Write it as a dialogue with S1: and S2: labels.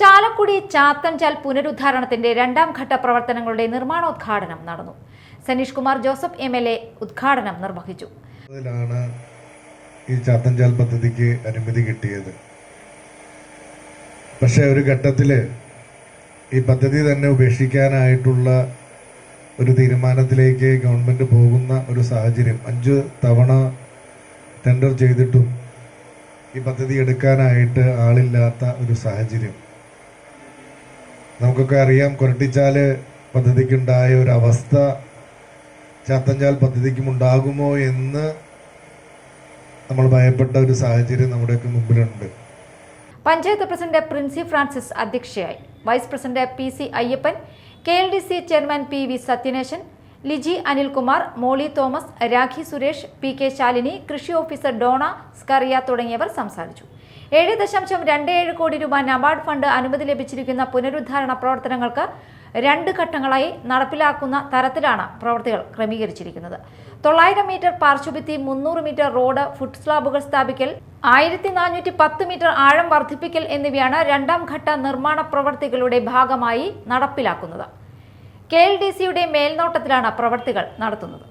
S1: ചാലക്കുടി ചാത്തൻചാൽ പുനരുദ്ധാരണത്തിന്റെ രണ്ടാം ഘട്ട പ്രവർത്തനങ്ങളുടെ നിർമ്മാണോദ്ഘാടനം നടന്നു. Saneesh Kumar Joseph M L A ഉദ്ഘാടനം നിർവഹിച്ചു.
S2: ഈ ചാത്തൻചാൽ പദ്ധതിക്ക് അനുമതി കിട്ടിയത്. പക്ഷെ ഒരു ഘട്ടത്തിൽ ഈ പദ്ധതി തന്നെ ഉപേക്ഷിക്കാനായിട്ടുള്ള ഒരു തീരുമാനത്തിലേക്ക് ഗവൺമെന്റ് പോകുന്ന ഒരു സാഹചര്യം. അഞ്ച് തവണ ടെൻഡർ ചെയ്തിട്ടും ഈ പദ്ധതി എടുക്കാനായിട്ട് ആളില്ലാത്ത ഒരു സാഹചര്യം. നമുക്കൊക്കെ അറിയാം കൊരട്ടിച്ചാൽ പദ്ധതിക്കുണ്ടായ ഒരു അവസ്ഥ ചാത്തഞ്ചാൽ പദ്ധതിക്കും ഉണ്ടാകുമോ എന്ന് നമ്മൾ ഭയപ്പെട്ട ഒരു സാഹചര്യം നമ്മുടെയൊക്കെ മുമ്പിലുണ്ട്.
S1: പഞ്ചായത്ത് പ്രസിഡന്റ് പ്രിൻസി ഫ്രാൻസിസ് അധ്യക്ഷയായി. Vice president P C Ayyappan K L D C chairman P V Sathyaneshan Liji Anilkumar Molly Thomas Rakhi Suresh P K Shalini കൃഷി ഓഫീസർ ഡോണ സ്കറിയ തുടങ്ങിയവർ സംസാരിച്ചു. ഏഴ് ദശാംശം രണ്ട് ഏഴ് കോടി രൂപ നബാർഡ് ഫണ്ട് അനുമതി ലഭിച്ചിരിക്കുന്ന പുനരുദ്ധാരണ പ്രവർത്തനങ്ങൾക്ക് രണ്ട് ഘട്ടങ്ങളായി നടപ്പിലാക്കുന്ന തരത്തിലാണ് പ്രവൃത്തികൾ ക്രമീകരിച്ചിരിക്കുന്നത്. തൊള്ളായിരം മീറ്റർ പാർശ്വഭിത്തി മുന്നൂറ് മീറ്റർ റോഡ് ഫുഡ് സ്ലാബുകൾ സ്ഥാപിക്കൽ ആയിരത്തി നാനൂറ്റി പത്ത് മീറ്റർ ആഴം വർദ്ധിപ്പിക്കൽ എന്നിവയാണ് രണ്ടാം ഘട്ട നിർമ്മാണ പ്രവൃത്തികളുടെ ഭാഗമായി നടപ്പിലാക്കുന്നത്. കെ എൽ ഡി സിയുടെ മേൽനോട്ടത്തിലാണ് പ്രവൃത്തികൾ നടത്തുന്നത്.